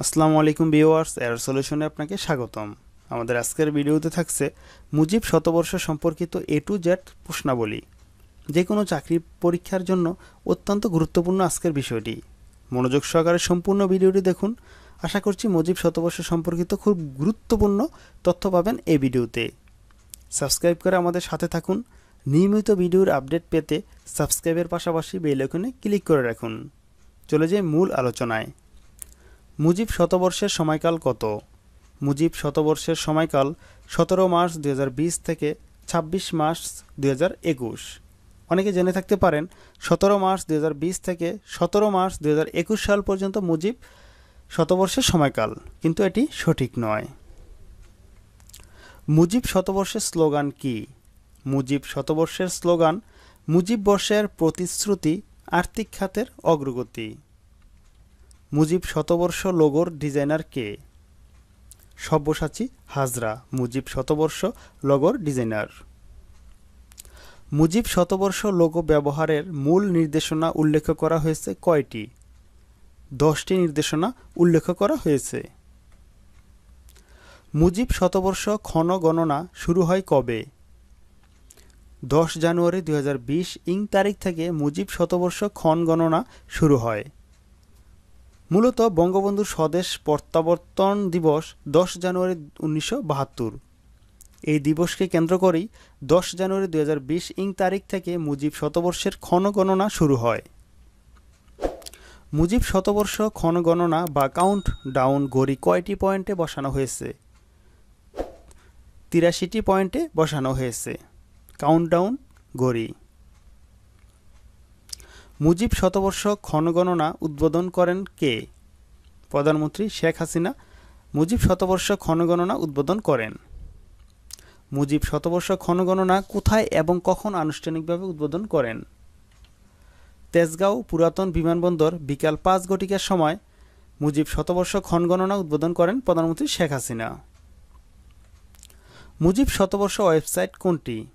আসসালামু আলাইকুম viewers, air সলিউশনে আপনাকে স্বাগতম। আমাদের আজকের ভিডিওতে থাকছে মুজিব শতবর্ষ সম্পর্কিত এ টু জেড প্রশ্নাবলী। যে কোনো চাকরি পরীক্ষার জন্য অত্যন্ত গুরুত্বপূর্ণ আজকের বিষয়টি। মনোযোগ সহকারে সম্পূর্ণ ভিডিওটি দেখুন। আশা করছি মুজিব শতবর্ষ সম্পর্কিত খুব গুরুত্বপূর্ণ তথ্য পাবেন এই ভিডিওতে। সাবস্ক্রাইব করে আমাদের সাথে থাকুন। নিয়মিত ভিডিওর আপডেট পেতে সাবস্ক্রাইবের পাশাপাশি বেল আইকনে ক্লিক করে রাখুন। চলে যাই মূল আলোচনায়। মুজিব শতবর্ষের সময়কাল কত? মুজিব শতবর্ষের সময়কাল সতেরো মার্চ দু হাজার বিশ থেকে ছাব্বিশ মার্চ দু হাজার একুশ। অনেকে জেনে থাকতে পারেন, সতেরো মার্চ দু হাজার বিশ থেকে সতেরো মার্চ দু হাজার একুশ সাল পর্যন্ত মুজিব শতবর্ষের সময়কাল, কিন্তু এটি সঠিক নয়। মুজিব শতবর্ষের স্লোগান কি? মুজিব শতবর্ষের স্লোগান, মুজিব বর্ষের প্রতিশ্রুতি, আর্থিক খাতের অগ্রগতি। মুজিব শতবর্ষ লোগোর ডিজাইনার কে? সব্যসাচী হাজরা, মুজিব শতবর্ষ লোগোর ডিজাইনার। মুজিব শতবর্ষ লোগো ব্যবহারের মূল নির্দেশনা উল্লেখ করা হয়েছে কয়টি? দশটি নির্দেশনা উল্লেখ করা হয়েছে। মুজিব শতবর্ষ ক্ষণ গণনা শুরু হয় কবে? দশ জানুয়ারি দু হাজার বিশ ইং তারিখ থেকে মুজিব শতবর্ষ ক্ষণ গণনা শুরু হয়। মূলত বঙ্গবন্ধুর স্বদেশ প্রত্যাবর্তন দিবস দশ জানুয়ারি উনিশশো বাহাত্তর। এই দিবসকে কেন্দ্র করেই দশ জানুয়ারি দু হাজার বিশ ইং তারিখ থেকে মুজিব শতবর্ষের ক্ষণগণনা শুরু হয়। মুজিব শতবর্ষ, ক্ষণগণনা বা কাউন্ট ডাউন গড়ি কয়টি পয়েন্টে বসানো হয়েছে? তিরাশিটি পয়েন্টে বসানো হয়েছে। কাউন্টডাউন গড়ি মুজিব শতবর্ষ ক্ষণগণনা উদ্বোধন করেন কে? প্রধানমন্ত্রী শেখ হাসিনা মুজিব শতবর্ষ ক্ষণগণনা উদ্বোধন করেন। মুজিব শতবর্ষ ক্ষণগণনা কোথায় এবং কখন আনুষ্ঠানিকভাবে উদ্বোধন করেন? তেজগাঁও পুরাতন বিমানবন্দর বিকাল পাঁচ ঘটিকার সময় মুজিব শতবর্ষ ক্ষণগণনা উদ্বোধন করেন প্রধানমন্ত্রী শেখ হাসিনা। মুজিব শতবর্ষ ওয়েবসাইট কোনটি?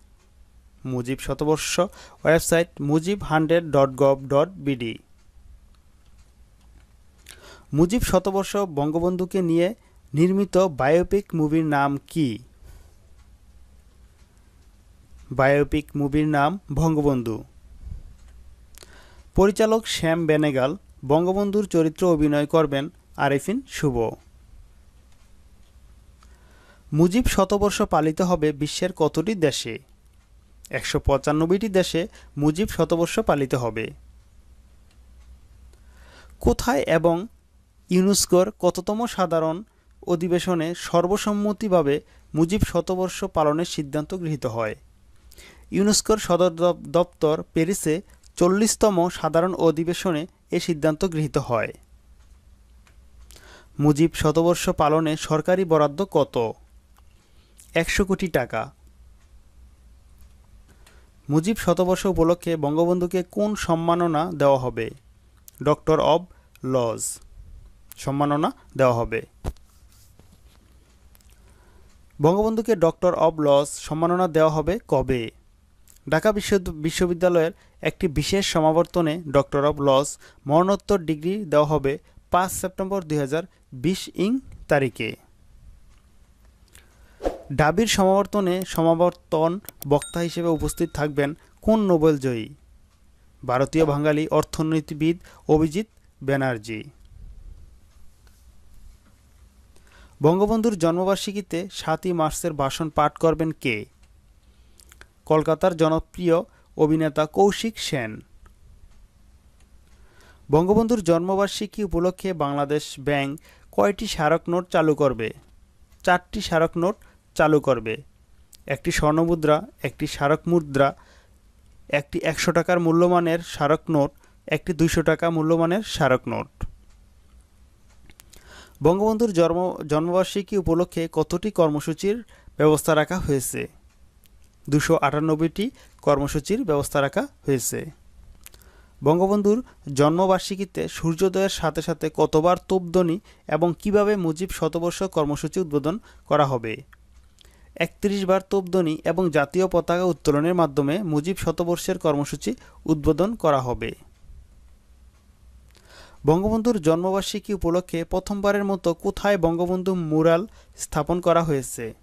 মুজিব শতবর্ষ, website Mujib hundred dot gov dot BD. Mujib শতবর্ষ বঙ্গবন্ধুকে নিয়ে নির্মিত বায়োপিক মুভির নাম কি? বায়োপিক মুভির নাম বঙ্গবন্ধু। পরিচালক শ্যাম বেনেগাল, বঙ্গবন্ধুর চরিত্র অভিনয় করবেন আরেফিন শুভ। মুজিব শতবর্ষ পালিত হবে বিশ্বের কতটি দেশে? একশো পঁচানব্বইটি দেশে মুজিব শতবর্ষ পালিত হবে। কোথায় এবং ইউনেস্কোর কততম সাধারণ অধিবেশনে সর্বসম্মতিভাবে মুজিব শতবর্ষ পালনের সিদ্ধান্ত গৃহীত হয়? ইউনেস্কোর সদর দপ্তর প্যারিসে চল্লিশতম সাধারণ অধিবেশনে এ সিদ্ধান্ত গৃহীত হয়। মুজিব শতবর্ষ পালনে সরকারি বরাদ্দ কত? একশো কোটি টাকা। মুজিব শতবর্ষ উপলক্ষে বঙ্গবন্ধুকে কোন সম্মাননা দেওয়া হবে? Doctor of laws. সম্মাননা দেওয়া হবে। বঙ্গবন্ধুকে ডক্টর অব লজ সম্মাননা দেওয়া হবে কবে? ঢাকা বিশ্ব বিশ্ববিদ্যালয়ের একটি বিশেষ সমাবর্তনে ডক্টর অব লজ মরণোত্তর ডিগ্রি দেওয়া হবে পাঁচ সেপ্টেম্বর দু হাজার বিশ ইং তারিখে। ডাবির সমাবর্তনে সমাবর্তন বক্তা হিসেবে উপস্থিত থাকবেন কোন নোবেল জয়ী? ভারতীয় বাঙালি অর্থনীতিবিদ অভিজিৎ ব্যানার্জি। বঙ্গবন্ধুর জন্মবার্ষিকীতে সাতই মার্চের ভাষণ পাঠ করবেন কে? কলকাতার জনপ্রিয় অভিনেতা কৌশিক সেন। বঙ্গবন্ধুর জন্মবার্ষিকী উপলক্ষে বাংলাদেশ ব্যাংক কয়টি স্মারক নোট চালু করবে? চারটি স্মারক নোট চালু করবে। একটি স্বর্ণমুদ্রা, একটি স্মারক মুদ্রা, একটি একশো টাকার মূল্যমানের স্মারক নোট, একটি দুইশো টাকা মূল্যমানের স্মারক নোট। বঙ্গবন্ধুর জন্ম, জন্মবার্ষিকী উপলক্ষে কতটি কর্মসূচির ব্যবস্থা রাখা হয়েছে? দুশো আটানব্বইটি কর্মসূচির ব্যবস্থা রাখা হয়েছে। বঙ্গবন্ধুর জন্মবার্ষিকীতে সূর্যোদয়ের সাথে সাথে কতবার তোপধ্বনি এবং কীভাবে মুজিব শতবর্ষ কর্মসূচি উদ্বোধন করা হবে? একত্রিশ বার তোপধ্বনি এবং জাতীয় পতাকা উত্তোলনের মাধ্যমে মুজিব শতবর্ষের কর্মসূচি উদ্বোধন করা হবে। বঙ্গবন্ধুর জন্মবার্ষিকী উপলক্ষে প্রথমবারের মতো কোথায় বঙ্গবন্ধু মুরাল স্থাপন করা হয়েছে?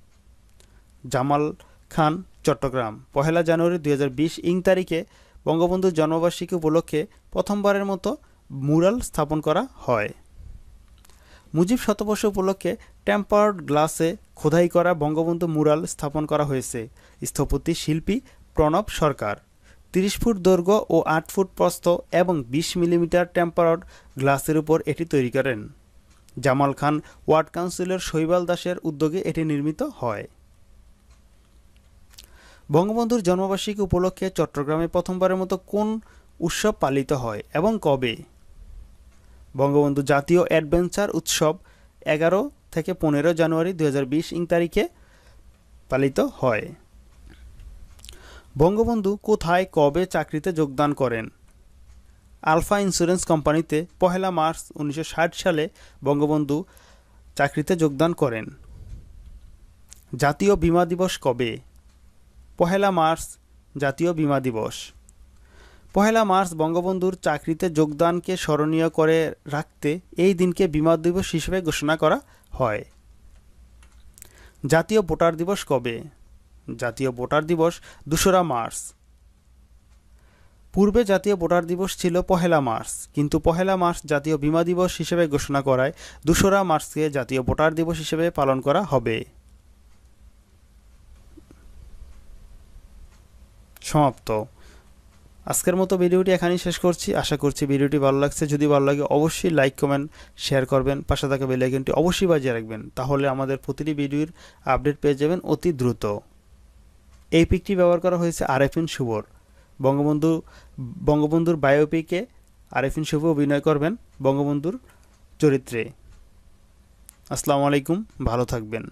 জামাল খান, চট্টগ্রাম। পহেলা জানুয়ারি দু হাজার বিশ ইং তারিখে বঙ্গবন্ধুর জন্মবার্ষিকী উপলক্ষে প্রথমবারের মতো মুরাল স্থাপন করা হয়। মুজিব শতবর্ষ উপলক্ষে টেম্পার্ড গ্লাসে খোদাই করা বঙ্গবন্ধু মুরাল স্থাপন করা হয়েছে। স্থপতি শিল্পী প্রণব সরকার। তিরিশ ফুট দৈর্ঘ্য ও আট ফুট প্রস্থ এবং বিশ মিলিমিটার টেম্পারড গ্লাসের উপর এটি তৈরি করেন। জামাল খান ওয়ার্ড কাউন্সিলর শৈবাল দাসের উদ্যোগে এটি নির্মিত হয়। বঙ্গবন্ধুর জন্মবার্ষিকী উপলক্ষে চট্টগ্রামে প্রথমবারের মতো কোন উৎসব পালিত হয় এবং কবে? বঙ্গবন্ধু জাতীয় অ্যাডভেঞ্চার উৎসব এগারো থেকে পনেরো জানুয়ারি দু ইং তারিখে পালিত হয়। বঙ্গবন্ধু কোথায় কবে চাকরিতে যোগদান করেন? আলফা ইন্স্যুরেন্স কোম্পানিতে পহেলা মার্চ উনিশশো সালে বঙ্গবন্ধু চাকরিতে যোগদান করেন। জাতীয় বীমা দিবস কবে? পহেলা মার্চ জাতীয় বীমা দিবস। পহেলা মার্চ বঙ্গবন্ধুর চাকরিতে যোগদানকে স্মরণীয় করে রাখতে এই দিনকে বিমা দিবস হিসেবে ঘোষণা করা হয়। জাতীয় ভোটার দিবস কবে? জাতীয় ভোটার দিবস দোসরা মার্চ। পূর্বে জাতীয় ভোটার দিবস ছিল পহেলা মার্চ, কিন্তু পহেলা মার্চ জাতীয় বীমা দিবস হিসেবে ঘোষণা করায় দোসরা মার্চকে জাতীয় ভোটার দিবস হিসেবে পালন করা হবে। সমাপ্ত। আজকের মতো ভিডিওটি এখানেই শেষ করছি। আশা করছি ভিডিওটি ভালো লাগছে। যদি ভালো লাগে অবশ্যই লাইক কমেন্ট শেয়ার করবেন। পাশে থাকা বেল আইকনটি অবশ্যই বাজিয়ে রাখবেন। তাহলে আমাদের প্রতিটি ভিডিওর আপডেট পেয়ে যাবেন অতি দ্রুত। এই পিকটি ব্যবহার করা হয়েছে আরেফিন শুভর। বঙ্গবন্ধু, বঙ্গবন্ধুর বায়োপিকে আরেফিন শুভ অভিনয় করবেন বঙ্গবন্ধুর চরিত্রে। আসসালামু আলাইকুম। ভালো থাকবেন।